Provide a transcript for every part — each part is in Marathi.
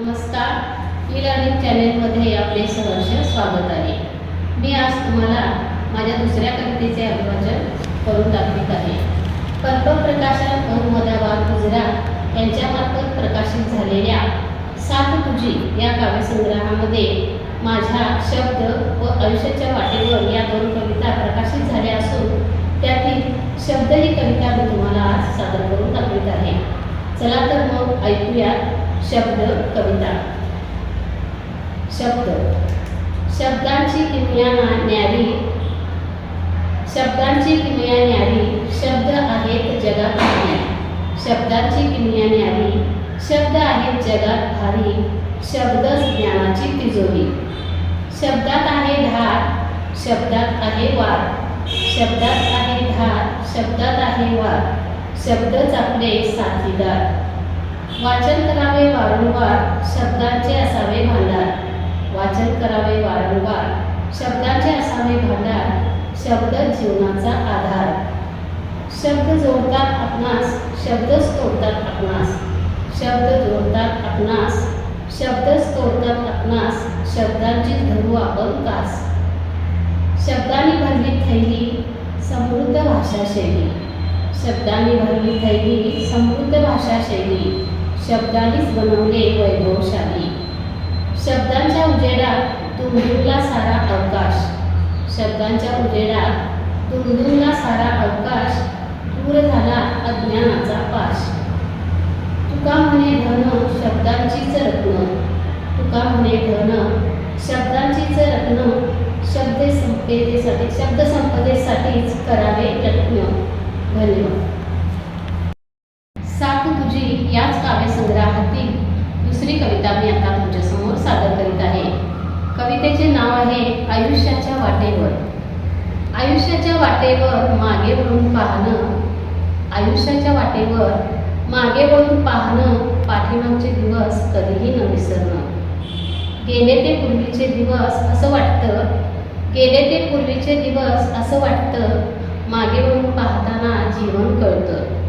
नमस्कार. ई लर्निंग चॅनेलमध्ये आपले सहर्ष स्वागत आहे. मी आज तुम्हाला माझ्या दुसऱ्या कवितेचे अभिवाचन करून दाखवित आहे. कल्पप्रकाशन अहमदाबाद गुजरात यांच्यामार्फत प्रकाशित झालेल्या सात तुझी या काव्यसंग्रहामध्ये माझ्या शब्द व आयुष्याच्या वाटेवर या दोन कविता प्रकाशित झाल्या असून त्यातील शब्द ही कविता मी तुम्हाला आज सादर करून दाखवित आहे. चला तर मग ऐकूया शब्द कविता. शब्द. शब्दांची किमया न्यारी. शब्दांची किमया न्यारी. शब्द आहेत जगात भारी. शब्दांची किमया न्यारी. शब्द आहेत जगात भारी. शब्दच ज्ञानाची तिजोरी. शब्दात आहे धार शब्दात आहे वार शब्दात आहे धार शब्दात आहे वार शब्दच आपले साथीदार. वाचन करावे वारंवार शब्दांचे असावे भांडार. वाचन करावे वारंवार शब्दांचे असावे भांडार. शब्द जीवनाचा आधार. शब्द जोडतात आपणास शब्दच तोडतात आपणास. शब्द जोडतात आपणास शब्दच तोडतात आपणास शब्दांची धरू आपण कास. शब्दांनी भरली थैली समृद्ध भाषा शैली. शब्दांनी भरली थैली समृद्ध भाषा शैली. शब्दांनीच बनवले वैभवशाली. शब्दांच्या उजेडात दुमदुमला सारा अवकाश. शब्दांच्या उजेडात दुमदुमला सारा अवकाश दूर झाला अज्ञानाचा पाश. तुका म्हणे धन शब्दांचीच रत्न. तुका म्हणे धन शब्दांचीच रत्न. शब्द संपदेसाठी शब्द संपदेसाठीच करावे यत्न. धन्यवाद. याच काव्यसंग्रहातील दुसरी कविता मी आता तुमच्यासमोर सादर करीत आहे. कवितेचे नाव आहे आयुष्याच्या वाटेवर. आयुष्याच्या वाटेवर मागे वळून पाहणं. आयुष्याच्या वाटेवर मागे वळून पाहणं पाठीमागचे दिवस कधीही न विसरणं. गेले ते पूर्वीचे दिवस असं वाटतं. गेले ते पूर्वीचे दिवस असं वाटतं. मागे वळून पाहताना जीवन कळतं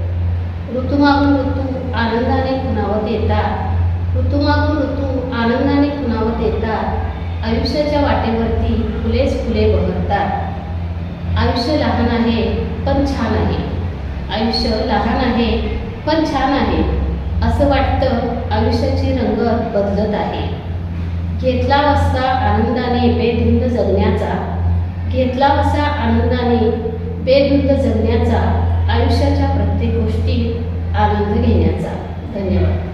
ऋतुमागून ऋतू आनंदाने खुणावत येतात ऋतुमागून ऋतू आनंदाने खुणावत येतात. आयुष्याच्या वाटेवरती फुलेच फुले बहरतात. आयुष्य लहान आहे पण छान आहे. आयुष्य लहान आहे पण छान आहे. असं वाटतं आयुष्याची रंगत बदलत आहे. घेतला वसा आनंदाने बेधुंद जगण्याचा घेतला वसा आनंदाने बेधुंद जगण्याचा आयुष्याच्या प्रत्येक गोष्टीत आनंद घेण्याचा. धन्यवाद.